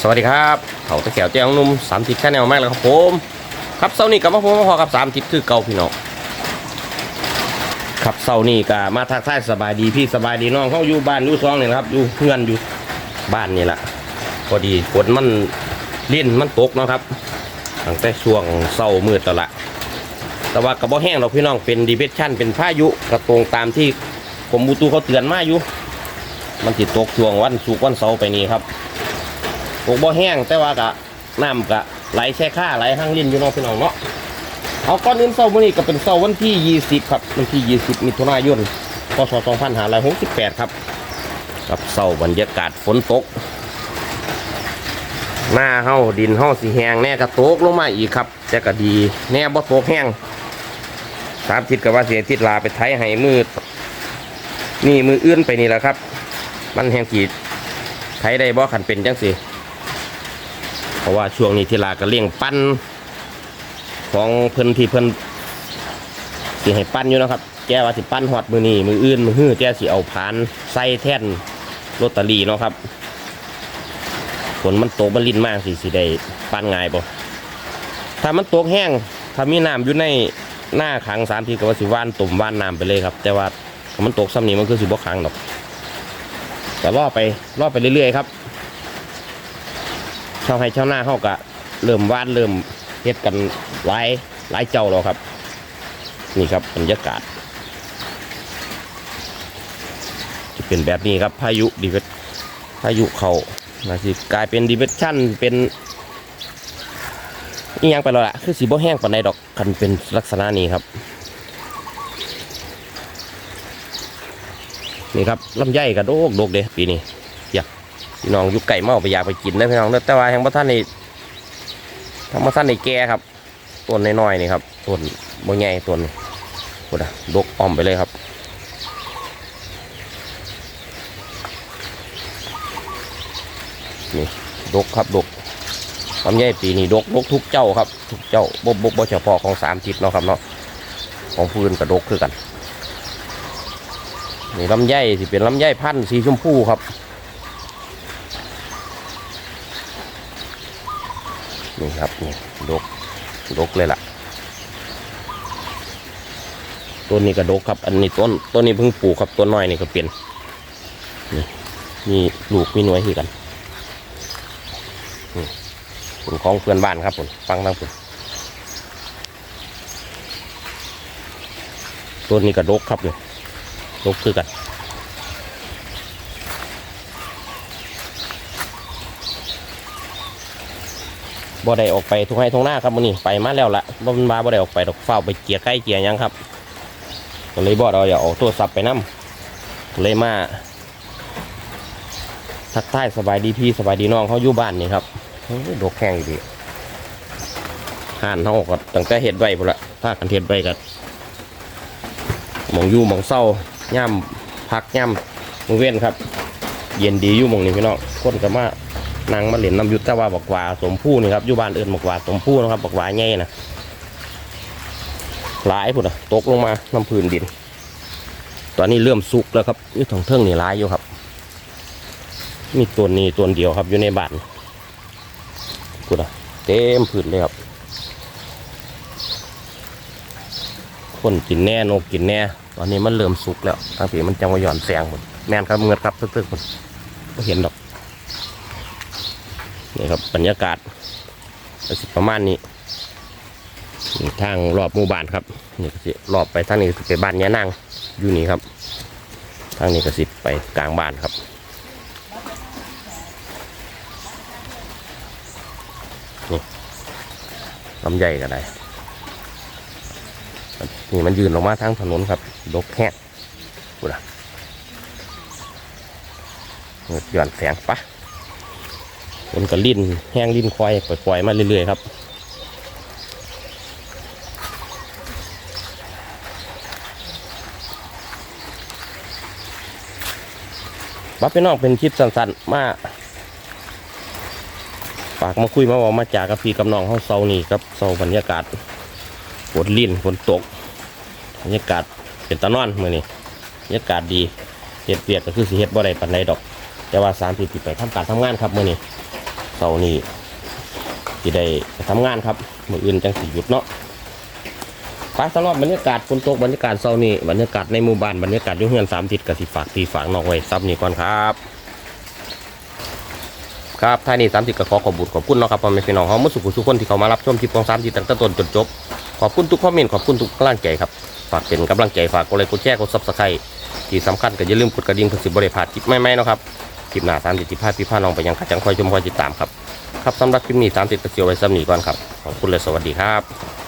สวัสดีครับเขาตะแขวเจ้าหนุ่มสามทิศแค่แนวมากเลยครับผมครับเสาร์นี้กับมาพบมาพอกับสามทิศคือเก่าพี่น้องครับเสาร์นี้ก็มาทักทายสบายดีพี่สบายดีน้องเขาอยู่บ้านอยู่ซองนี่นะครับอยู่เพื่อนอยู่บ้านนี่แหละพอดีฝนมันเล่นมันตกเนาะครับตั้งแต่ช่วงเสาร์มืดแล้วละแต่ว่ากระบอกแห้งเราพี่น้องเป็นดีเพชชั่นเป็นพายุกระตรงตามที่กรมบูตูเขาเตือนมาอยู่ มันติดตกช่วงวันศุกวันเสาร์ไปนี้ครับ ปลูกบ่แห้งแต่ว่ากะน้ำกะไหลแช่ค่าไหลห้างลิ้นอยู่เน้องพี่น้องเนาะเอาก้อนอื่นเสาร์มื้อนี้ก็เป็นเสาร์วันที่ 20 ครับวันที่ 20มิถุนายนพศ2568 ครับ กับเสาร์บรรยากาศฝนตก หน้าเฮาดินเฮาสีแห้งแน่ก็ตกลงมาอีกครับ แต่ก็ดีแน่บ่ตกแห้งสามทิศกับว่าเสียทิศลาไปไทยให้มือนี่มืออื่นไปนี่แหละครับ มันแห้งกีดใช้ได้บ่ขันเป็นจังสิ ราะว่าช่วงนี้ที่ลาก็เลี้ยงปั้นของเพิ่นที่เพิ่นสิให้ปั้นอยู่นะครับ แกว่าสิปั้นฮอดมือนี้มืออื่นมือฮื้อแกสิเอาผานใส่แท่นลอตเตอรี่เนาะครับฝนมันตกมันลิ้นมากสิสิได้ปั้นง่ายบ่ถ้ามันตกแห้งถ้ามีน้ำอยู่ในหน้าขังสามทีก็ว่าสิว่านตุ่มว่านน้ำไปเลยครับ แต่ว่าถ้ามันตกซ้ำนี้มันคือสิบ่ขังดอกแต่ล่อไปล่อไปเรื่อยๆครับ ชาวไห้ชาวนาเขากะเริ่มวาดเริ่มเฮ็ดกันหลายหลายเจ้าแล้วครับ นี่ครับบรรยากาศจะเป็นแบบนี้ครับพายุดีเวทพายุเขานาสิกลายเป็นดีเวชั่นเป็นนี่ยังไปแล้วล่ะคือสีบ่แห้งปานใดดอกกันเป็นลักษณะนี้ครับ นี่ครับลำไยกระโดกโดกเด้ปีนี้ พี่น้องยุกไก่เมาไปอยากไปกินนะพี่น้องเด้อแต่ว่าแห่งพระท่านนี่ทางพระท่านนี่แก่ครับต้นน้อยๆนี่ครับต้นบ่ใหญ่ต้นโคตรดกอ้อมไปเลยครับนี่ดกครับดกลำไยปีนี้ดกดกทุกเจ้าครับ ทุกเจ้าบ่บ่บ่เฉพาะของสามทิศเนาะครับเนาะของพื้นกระดกคือกันนี่ลำไยสิเป็นลำไยพันธุ์สีชมพูครับ นี่ครับนี่ดกดกเลยล่ะต้นนี้ก็ดกครับ อันนี้ต้นต้นนี้เพิ่งปลูกครับต้นน้อยนี่ก็เปลี่ยนนี่มีลูกมีหน่วยที่กันนี่ผลของเพื่อนบ้านครับผมฟังทั้งผมต้นนี้ก็ดกครับเนี่ยลบคือกัน บ่ได้ออกไปทุกให้ทุกหน้าครับมื้อนี้ไปมาแล้วละบ่มันมาบ่ได้ออกไปดอกเฝ้าไปเกียใกล้เกียหยังครับก็เลยบ่เราอย่าเอาโทรศัพท์ไปนํเลยมาทักทายสบายดีพี่สบายดีน้องเขาอยู่บ้านนี่ครับโอ้ยดอกแข้งอยู่ดีห่านเขาก็ตั้งแต่เฮ็ดไว้พุ่นละถ้ากันเฮ็ดไว้ก็หมองยู่หมองเศร้าย่ำพักย่ำมือเว้นครับ เย็นดีอยู่หมองนี้พี่น้องคนก็มา นั่งมาเล่นน้ำยุทธว่าบักหวาสมผู้นี่ครับอยู่บ้านเอิญบักหวาสมผู้นะครับบักหวาใหญ่นะหลายพุ่นนะตกลงมาน้ำพื้นดิน ตอนนี้เริ่มสุกแล้วครับนี่ทองเทิงนี่หลายอยู่ครับ มีตัวนี้ตัวเดียวครับอยู่ในบ้านพุ่นนะเต็มพื้นเลยครับ คนกินแน่นกกินแน่ตอนนี้มันเริ่มสุกแล้วทางผีมันจังว่าหย่อนแสงหมดแม่นครับเงือดครับตึกๆหมดไม่เห็นดอก นี่ครับบรรยากาศก็สิประมาณนี้ทางรอบหมู่บ้านครับนี่ก็สิรอบไปทางนี้ก็สิไปบ้านยะนางอยู่นี่ครับ ทางนี้ก็สิไปกลางบ้านครับนี่ลำใหญ่ก็ได้นี่มันยืนออกมาทางถนนครับดกแห้งกูนะเงิดหย่อนแสงปะมั นก็ลิ้นแห้งลิ้นควายปล่อยๆมาเรื่อยๆครับบับพี่น้องเป็นคลิปสั้นๆมาฝากมาคุยมาบอกมาจากกับพี่กับน้องเขาเซานี่ครับเซาบรรยากาศฝนลิ่นฝนตกบรรยากาศเป็นตะนอนมือนี้บรรยากาศดีเห็ดเปียกก็คือสีเห็ดบ่ได้ปันใดดอก แต่ว่าสามปีติไปทำการทำงานครับมือนี้ เสานี้ที่ได้ทำงานครับมืออื่นจังสิหยุดเนาะไปสำหรับบรรยากาศฝนตกบรรยากาศเสานี้บรรยากาศในหมู่บ้านบรรยากาศยุ่งเฮือนสามทิศกับสิฝากพี่ฝากน้องไว้ซับนี่ก่อนครับ ครับท่านี้สามสิบก็ขอขอบุญขอบคุณเนาะครับพ่อแม่พี่น้องเขามุสุขุทุกคนที่เขามารับชมที่ปองสามสิบตั้งแต่ต้นจนจบขอบคุณทุกคอมเมนต์ขอบคุณทุกกำลังใจครับฝากเป็นกำลังใจฝากกดไลค์กดแชร์กดซับสไครต์ที่สำคัญก็อย่าลืมกดกระดิ่งเพื่อสิบบริพลาดคลิปใหม่ๆเนาะครับ ลิปหน้าสามสิบที่พาพี่พาน้องไปยังขัดจังคอยชมคอยติดตามครับครับสำหรับคลิปนี้สามสิบตะเกียวไว้สำนีก่อนครับขอบคุณและสวัสดีครับ